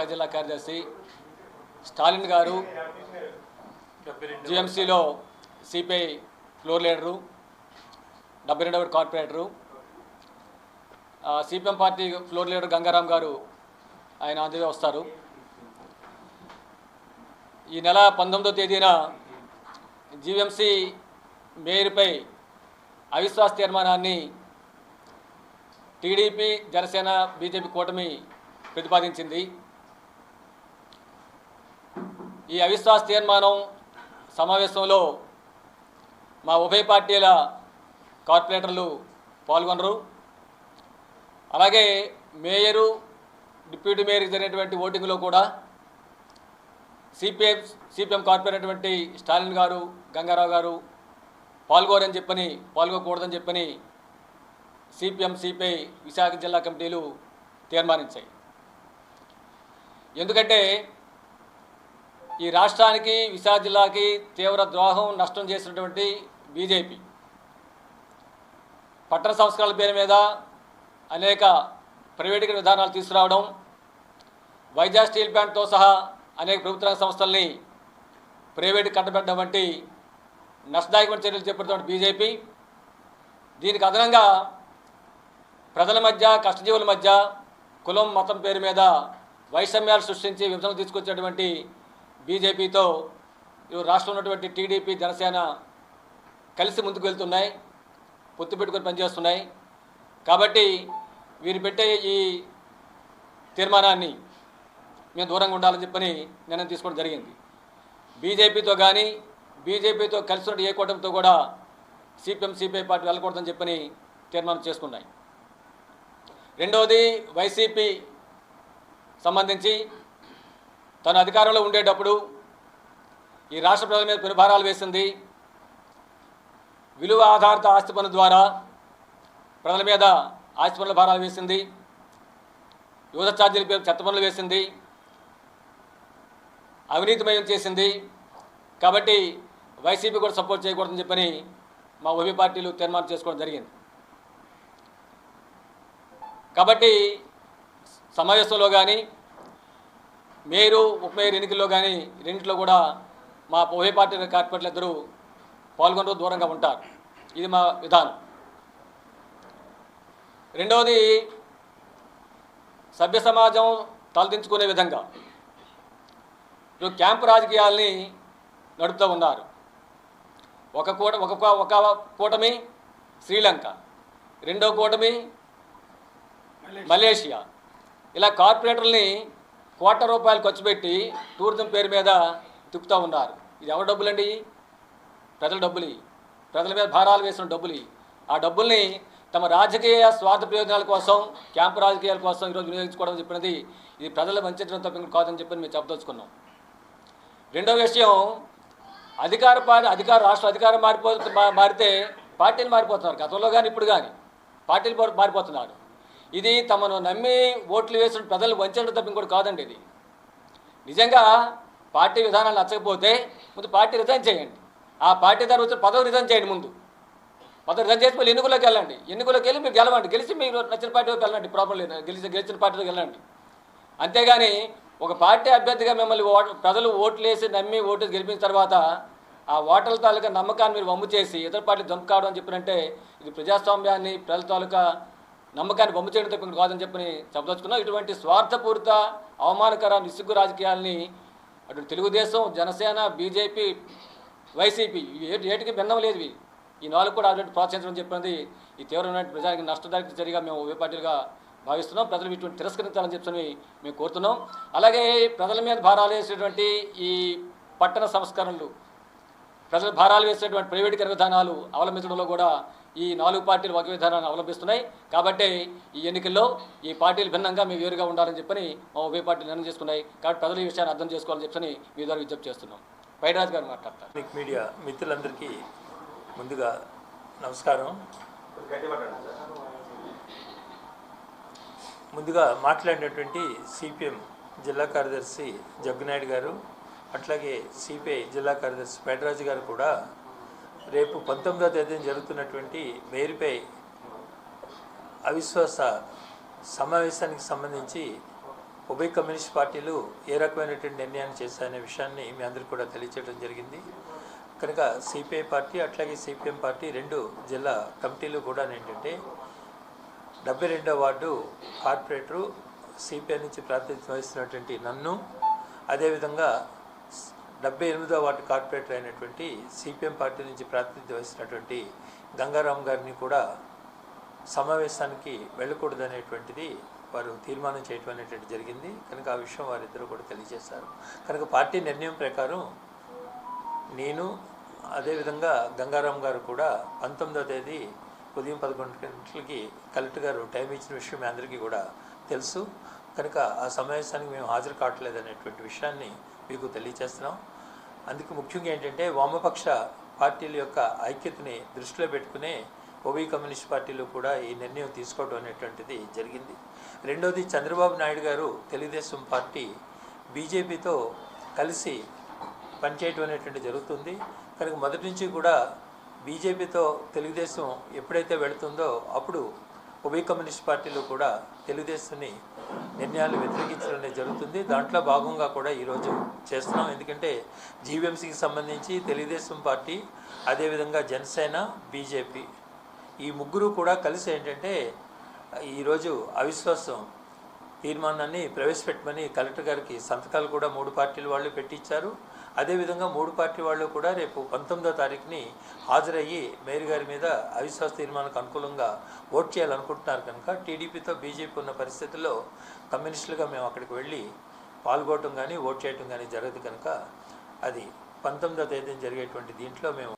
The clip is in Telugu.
విశాఖ జిల్లా కార్యదర్శి స్టాలిన్ గారు జిఎంసీలో సిపిఐ ఫ్లోర్ లీడరు డెబ్బై రెండవ corporator CPM party floor leader Gangaram garu ఆయన అందులో వస్తారు. ఈ నెల పంతొమ్మిదో తేదీన జీవీఎంసీ మేయర్పై అవిశ్వాస తీర్మానాన్ని టీడీపీ జనసేన బీజేపీ కూటమి ప్రతిపాదించింది. ఈ అవిశ్వాస తీర్మానం సమావేశంలో మా ఉభయ పార్టీల కార్పొరేటర్లు పాల్గొనరు. అలాగే మేయరు డిప్యూటీ మేయర్ జరిగినటువంటి ఓటింగ్లో కూడా సిపిఎం సిపిఎం కార్పొరేటటువంటి స్టాలిన్ గారు గంగారావు గారు పాల్గొరని చెప్పని పాల్గొకూడదని చెప్పని సిపిఎం సిపిఐ విశాఖ జిల్లా కమిటీలు తీర్మానించాయి. ఎందుకంటే ఈ రాష్ట్రానికి విశాఖ జిల్లాకి తీవ్ర ద్రోహం నష్టం చేసినటువంటి బీజేపీ. పట్టణ సంస్కరణల పేరు మీద అనేక ప్రైవేటీకరణ విధానాలు తీసుకురావడం వైజాగ్ స్టీల్ ప్లాంట్తో సహా అనేక ప్రభుత్వ రంగ సంస్థల్ని ప్రైవేటు కట్టబెట్టడం వంటి నష్టదాయకమైన చర్యలు చేపడుతున్న బీజేపీ. దీనికి అదనంగా ప్రజల మధ్య కష్టజీవుల మధ్య కులం మతం పేరు మీద వైషమ్యాలు సృష్టించి విభజన తీసుకొచ్చినటువంటి బీజేపీతో ఈ రాష్ట్రంలో ఉన్నటువంటి టీడీపీ జనసేన కలిసి ముందుకు వెళ్తున్నాయి పొత్తు పెట్టుకొని పనిచేస్తున్నాయి. కాబట్టి వీరు పెట్టే ఈ తీర్మానాన్ని మేము దూరంగా ఉండాలని చెప్పని నిర్ణయం తీసుకోవడం జరిగింది. బీజేపీతో కానీ బీజేపీతో కలిసి ఉన్న ఏ కూటమితో కూడా సిపిఎం సిపిఐ పార్టీ వెళ్ళకూడదని చెప్పని తీర్మానం చేసుకున్నాయి. రెండవది వైసీపీ సంబంధించి తన అధికారంలో ఉండేటప్పుడు ఈ రాష్ట్ర ప్రజల మీద పెనుభారాలు వేసింది. విలువ ఆధారిత ఆస్తి పన్ను ద్వారా ప్రజల మీద ఆస్తి పనుల భారాలు వేసింది. యువత ఛార్జీల పేరు చెత్త పనులు వేసింది. అవినీతిమయం చేసింది. కాబట్టి వైసీపీ కూడా సపోర్ట్ చేయకూడదని చెప్పని మా ఉభయ పార్టీలు తీర్మానం చేసుకోవడం జరిగింది. కాబట్టి సమావేశంలో కానీ మేయరు ఉప మేయర్ ఎన్నికల్లో కానీ రెండింటిలో కూడా మా ఉభయ పార్టీ కార్పొరేట్లు ఇద్దరు పాల్గొనరు దూరంగా ఉంటారు. ఇది మా విధానం. రెండవది సభ్య సమాజం తలదించుకునే విధంగా ఇప్పుడు క్యాంపు రాజకీయాల్ని నడుపుతూ ఉన్నారు. ఒక కూట ఒక ఒక కూటమి శ్రీలంక రెండో కూటమి మలేషియా. ఇలా కార్పొరేటర్ని కోట్ల రూపాయలు ఖర్చు పెట్టి టూరిజం పేరు మీద తిప్పుతూ ఉన్నారు. ఇది ఎవరి డబ్బులండి? ప్రజల డబ్బులు. ప్రజల మీద భారాలు వేసిన డబ్బులు. ఆ డబ్బుల్ని తమ రాజకీయ స్వార్థ ప్రయోజనాల కోసం క్యాంపు రాజకీయాల కోసం ఈరోజు వినియోగించుకోవడం చెప్పినది ఇది ప్రజలు వంచడం తప్ప ఇంకోటి కాదని చెప్పి మేము చెప్పదలుచుకున్నాం. రెండో విషయం అధికార పార్టీ అధికార రాష్ట్ర అధికారం మారిపో మారితే పార్టీలు మారిపోతున్నారు. గతంలో కానీ ఇప్పుడు కానీ పార్టీలు మారిపోతున్నారు. ఇది తమను నమ్మి ఓట్లు వేసిన ప్రజలు వంచడం తప్ప ఇంకోటి కాదండి ఇది. నిజంగా పార్టీ విధానాలు నచ్చకపోతే ముందు పార్టీ రిజైన్ చేయండి. ఆ పార్టీ ద్వారా వచ్చిన పదవి రిజైన్ చేయండి ముందు. పదవి రిజైన్ చేసి మళ్ళీ ఎన్నికలోకి వెళ్ళండి. ఎన్నికలోకి వెళ్ళి మీరు గెలవండి. గెలిచి మీరు నచ్చిన పార్టీలోకి వెళ్ళండి. ప్రాబ్లం లేదు. గెలిచి గెలిచిన పార్టీలోకి వెళ్ళండి. అంతేగాని ఒక పార్టీ అభ్యర్థిగా మిమ్మల్ని ప్రజలు ఓట్లు వేసి నమ్మి ఓటు గెలిపిన గెలిపించిన తర్వాత ఆ ఓటర్ల తాలూకా నమ్మకాన్ని మీరు వమ్ము చేసి ఇతర పార్టీ దొంపకావడం అని చెప్పినంటే ఇది ప్రజాస్వామ్యాన్ని ప్రజల తాలూకా నమ్మకాన్ని బొమ్మ చేయడం తప్ప కాదని చెప్పని చెప్పదలుచుకున్నాం. ఇటువంటి స్వార్థపూరిత అవమానకర నిస్సిగ్గు రాజకీయాల్ని అటు తెలుగుదేశం జనసేన బీజేపీ వైసీపీ ఏటి ఏటికి భిన్నం లేదు ఈ నాలుగు కూడా అటువంటి ప్రోత్సహించడం చెప్పినది ఈ తీవ్రమైన ప్రజానికి నష్టదాయక చర్యగా మేము ఉభయ పార్టీలుగా భావిస్తున్నాం. ప్రజలు ఇటువంటి తిరస్కరించాలని చెప్పని మేము కోరుతున్నాం. అలాగే ప్రజల మీద భారాలు వేసేటువంటి ఈ పట్టణ సంస్కరణలు ప్రజల భారాలు వేసేటువంటి ప్రైవేటీకరణ విధానాలు అవలంబించడంలో కూడా ఈ నాలుగు పార్టీలు ఒక విధానాన్ని అవలంబిస్తున్నాయి. కాబట్టి ఈ ఎన్నికల్లో ఈ పార్టీలు భిన్నంగా మేము వేరుగా ఉండాలని చెప్పని మా ఉభయ పార్టీలు నిర్ణయం చేసుకున్నాయి. కాబట్టి ప్రజలు ఈ విషయాన్ని అర్థం చేసుకోవాలని చెప్పని మీ ద్వారా విజ్ఞప్తి చేస్తున్నాం. పైరాజ్ గారు మాట్లాడతారు. ఎలక్ట్రానిక్ మీడియా మిత్రులందరికీ ముందుగా నమస్కారం. ముందుగా మాట్లాడినటువంటి సిపిఎం జిల్లా కార్యదర్శి జగ్గునాయుడు గారు అట్లాగే సిపిఐ జిల్లా కార్యదర్శి పేటరాజు గారు కూడా రేపు పంతొమ్మిదో తేదీన జరుగుతున్నటువంటి మేరీపై అవిశ్వాస సమావేశానికి సంబంధించి ఉభయ కమ్యూనిస్ట్ పార్టీలు ఏ రకమైనటువంటి నిర్ణయాన్ని చేశాయనే విషయాన్ని మీ అందరికీ కూడా తెలియచేయడం జరిగింది. కనుక సిపిఐ పార్టీ అట్లాగే సిపిఎం పార్టీ రెండు జిల్లా కమిటీలు కూడా ఏంటంటే డెబ్బై రెండో వార్డు కార్పొరేటరు సిపిఐ నుంచి ప్రాతినిధ్యం వహిస్తున్నటువంటి నన్ను అదేవిధంగా డెబ్బై ఎనిమిదో వార్డు కార్పొరేటర్ అయినటువంటి సిపిఎం పార్టీ నుంచి ప్రాతినిధ్యం వహిస్తున్నటువంటి గంగారాం గారిని కూడా సమావేశానికి వెళ్ళకూడదనేటువంటిది వారు తీర్మానం చేయటం అనేటువంటి జరిగింది. కనుక ఆ విషయం వారిద్దరూ కూడా తెలియజేశారు. కనుక పార్టీ నిర్ణయం ప్రకారం నేను అదేవిధంగా గంగారాం గారు కూడా పంతొమ్మిదో తేదీ ఉదయం పదకొండు గంటలకి కలెక్టర్ గారు టైం ఇచ్చిన విషయం మీ అందరికీ కూడా తెలుసు. కనుక ఆ సమావేశానికి మేము హాజరు కావట్లేదు అనేటువంటి విషయాన్ని మీకు తెలియజేస్తున్నాం. అందుకు ముఖ్యంగా ఏంటంటే వామపక్ష పార్టీల యొక్క ఐక్యతని దృష్టిలో పెట్టుకునే ఓవీ కమ్యూనిస్ట్ పార్టీలు కూడా ఈ నిర్ణయం తీసుకోవడం అనేటువంటిది జరిగింది. రెండవది చంద్రబాబు నాయుడు గారు తెలుగుదేశం పార్టీ బీజేపీతో కలిసి పనిచేయటం అనేటువంటి జరుగుతుంది. కనుక మొదటి నుంచి కూడా బీజేపీతో తెలుగుదేశం ఎప్పుడైతే వెళుతుందో అప్పుడు ఉభయ కమ్యూనిస్ట్ పార్టీలు కూడా తెలుగుదేశాన్ని నిర్ణయాలు వ్యతిరేకించడం అనేది జరుగుతుంది. దాంట్లో భాగంగా కూడా ఈరోజు చేస్తున్నాం. ఎందుకంటే జీవీఎంసీకి సంబంధించి తెలుగుదేశం పార్టీ అదేవిధంగా జనసేన బీజేపీ ఈ ముగ్గురు కూడా కలిసి ఏంటంటే ఈరోజు అవిశ్వాసం తీర్మానాన్ని ప్రవేశపెట్టమని కలెక్టర్ గారికి సంతకాలు కూడా మూడు పార్టీల వాళ్ళు పెట్టించారు అదేవిధంగా మూడు పార్టీ వాళ్ళు కూడా రేపు పంతొమ్మిదో తారీఖుని హాజరయ్యి మేయర్ గారి మీద అవిశ్వాస తీర్మానానికి అనుకూలంగా ఓట్ చేయాలనుకుంటున్నారు కనుక టీడీపీతో బీజేపీ ఉన్న పరిస్థితుల్లో కమ్యూనిస్టులుగా మేము అక్కడికి వెళ్ళి పాల్గొనడం కానీ ఓట్ చేయటం కానీ జరగదు కనుక అది పంతొమ్మిదో తేదీన జరిగేటువంటి దీంట్లో మేము